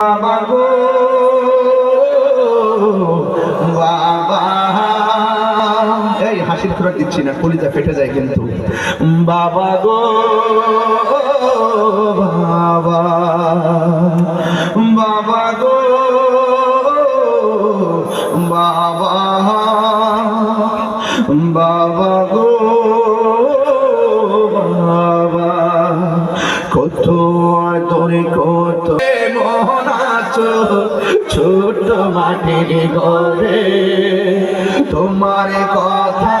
বাবা এই হাসির খোরাক দিচ্ছি না, কলিজা ফেটে যায় কিন্তু। বাবা গো, বাবা। বাবা গো, বাবা। বাবা গো। কত আদরে কত আছো ছোট মাটির ঘরে। তোমার কথা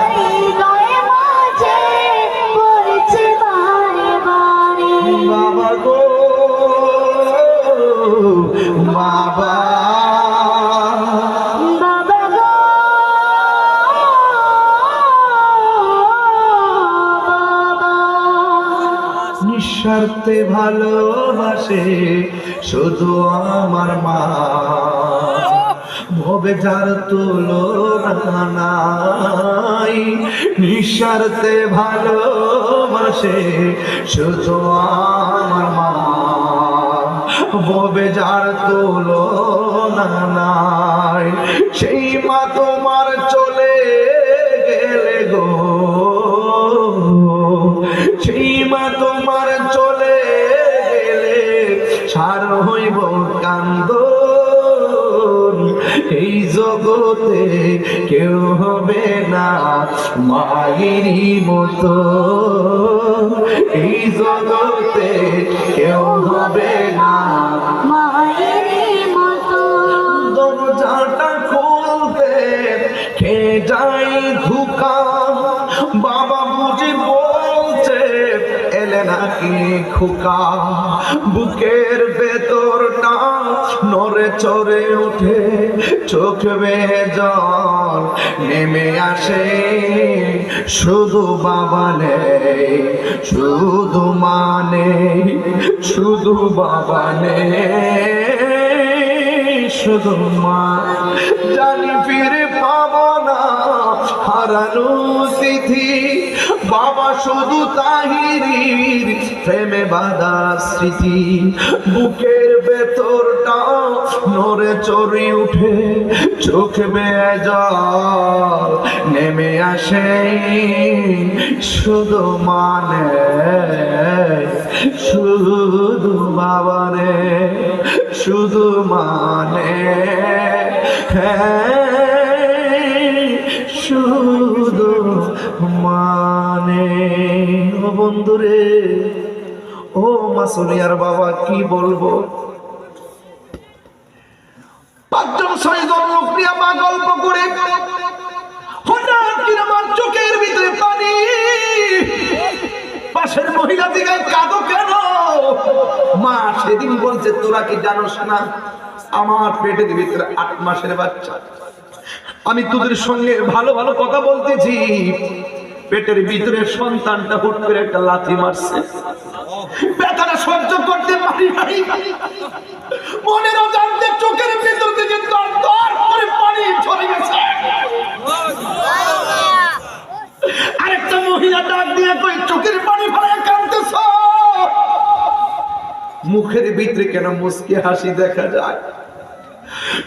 নিঃস্বার্থে ভালোবাসে শুধু আমার মা। ভবে যার তুলনা নাই, নিঃস্বার্থে ভালোবাসে শুধু আমার মা। ভবে যার তুলনা নাই, সেই মা তোমার চলে গেলে গো। সেই মা তোমার চলে গেলে সার হইব কান্দ এই জগতে কেউ হবে না মতো। এই জগতে কেউ হবে না মায়েরই মতো। দরজাটা খুলতে কে যাই ধুকা? বাবা বুঝি বলছে এলে নাকি খুকা। বুকের ভেতরটা নড়ে চড়ে ওঠে, চোখ বেয়ে জল নেমে আসে। শুধু বাবা নেই, শুধু মানে শুধু বাবা নেই, শুধু মা। জানি ফিরে হারানো তিথি বাবা শুধু তাহিরির প্রেমে বাধা স্মৃতি। বুকের ভেতরটা নড়ে চড়ি উঠে, চোখ বেয়ে জল নেমে আসে। শুধু মানে শুধু বাবা রে শুধু মানে হ্যাঁ। মানে ও বন্ধুরে, ও মাসুলিয়ার বাবা, কি বলব? পাঁচজন ছয়জন মা গল্প করে আমার চোখের পাশের মহিলা কেন? মা সেদিন বলছে, তোরা কি না, আমার আট মাসের বাচ্চা। আমি তোদের সঙ্গে ভালো ভালো কথা বলতেছি। পেটের ভিতরে সন্তানটা হুট করে একটা লাথি মারছে। ব্যথাটা সহ্য করতে পারি নাই। মনের অজান্তে চোখের ভিতর থেকে দর দর করে পানি ঝরে গেছে। আরেকটা মহিলা ডাক দিয়ে কই চোখের পানি ফেলে কাঁদতেছ? মুখের ভিতরে কেন মুসকে হাসি দেখা যায়?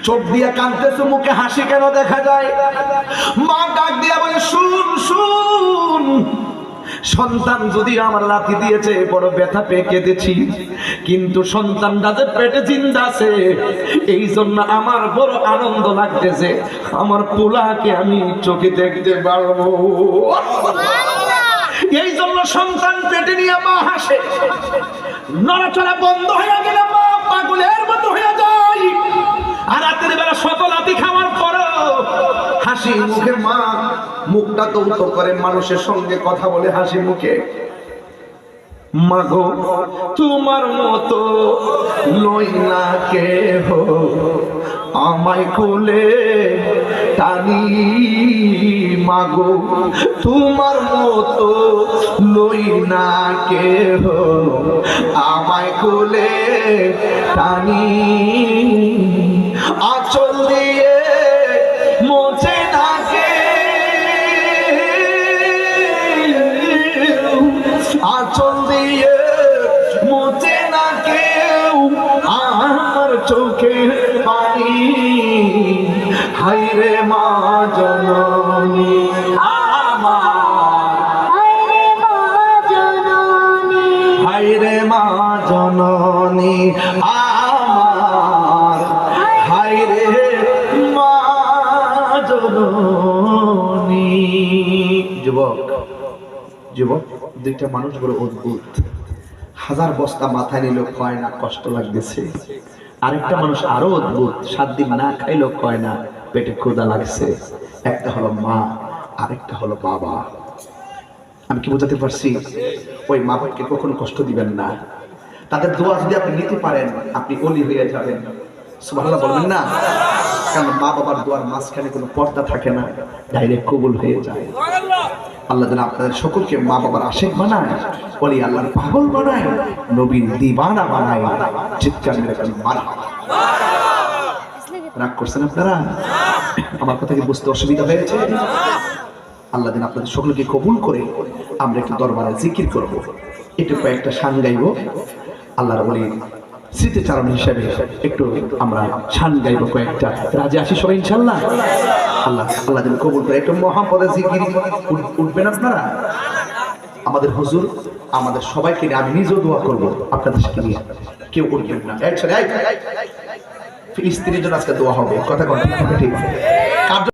চোখ দিয়ে কাঁদতেছ মুখে হাসি কেন দেখা যায়? মা ডাক দিয়ে বলে শুন শুন সন্তান যদি আমার লাথি দিয়েছে বড় ব্যথা পেয়ে কেঁদেছি। কিন্তু সন্তানটা যে পেটে চিন্তা আছে এই জন্য আমার বড় আনন্দ লাগতেছে। আমার পোলাকে আমি চোখে দেখতে পারব। এই জন্য সন্তান পেটে নিয়ে মা হাসে। নড়াচড়া বন্ধ হয়ে গেলে মা পাগলের মতো হয়ে আর রাতের বেলা শত লাতি খাওয়ার পরও হাসি মুখে মা, মুখটা তৌত করে মানুষের সঙ্গে কথা বলে হাসি মুখে। মাগো তোমার মতো লই না কে হো আমায় কোলে টানি। মাগো তোমার মতো লই না কে হো আমায় কোলে টানি। আচল দিয়ে মোছে না কে আচল দিয়ে মোছে না কেউ আমার চোখ চোখের পানি। হাইরে মা জননী হাইরে মা জননী। আমার যুবক যুবক, দুইটা মানুষ বড় অদ্ভুত। হাজার বস্তা মাথায় নিল কয় না কষ্ট লাগতেছে। আরেকটা মানুষ আরও অদ্ভুত, সাত দিন না খাইলেও কয় না পেটে ক্ষুদা লাগছে। একটা হলো মা, আরেকটা হলো বাবা। আমি কি বোঝাতে পারছি? ওই মা বাবাকে কখনো কষ্ট দিবেন না। তাদের দোয়া যদি আপনি নিতে পারেন, আপনি অলি হয়ে যাবেন। সুবহানাল্লাহ বলবেন না? কারণ মা বাবার দোয়ার মাঝখানে কোনো পর্দা থাকে না, ডাইরেক্ট কবুল হয়ে যায়। আল্লাহ যেন আপনাদের সকলকে মা বাবার আশেক বানায়, বলি আল্লাহর পাগল বানায়, নবীর দিবানা বানায়, চিৎকার মেরে মারা। রাগ করছেন আপনারা? আমার কথা কি বুঝতে অসুবিধা হয়েছে? আল্লাহ যেন আপনাদের সকলকে কবুল করে আমরা একটু দরবারে জিকির করব। একটু কয়েকটা শান গাইব। আল্লাহর বলি স্মৃতিচারণ হিসেবে একটু আমরা ছান গাইব কয়েকটা রাজি আসি সবাই ইনশাল্লাহ আল্লাহ আল্লাহ যেন কবুল করে একটু মহাপদে জিগিরি উঠবেন আপনারা আমাদের হুজুর আমাদের সবাইকে নিয়ে আমি নিজেও দোয়া করব আপনাদের সাথে নিয়ে কেউ উঠবেন না। ফিলিস্তিনের জন্য আজকে দোয়া হবে কথা কথা ঠিক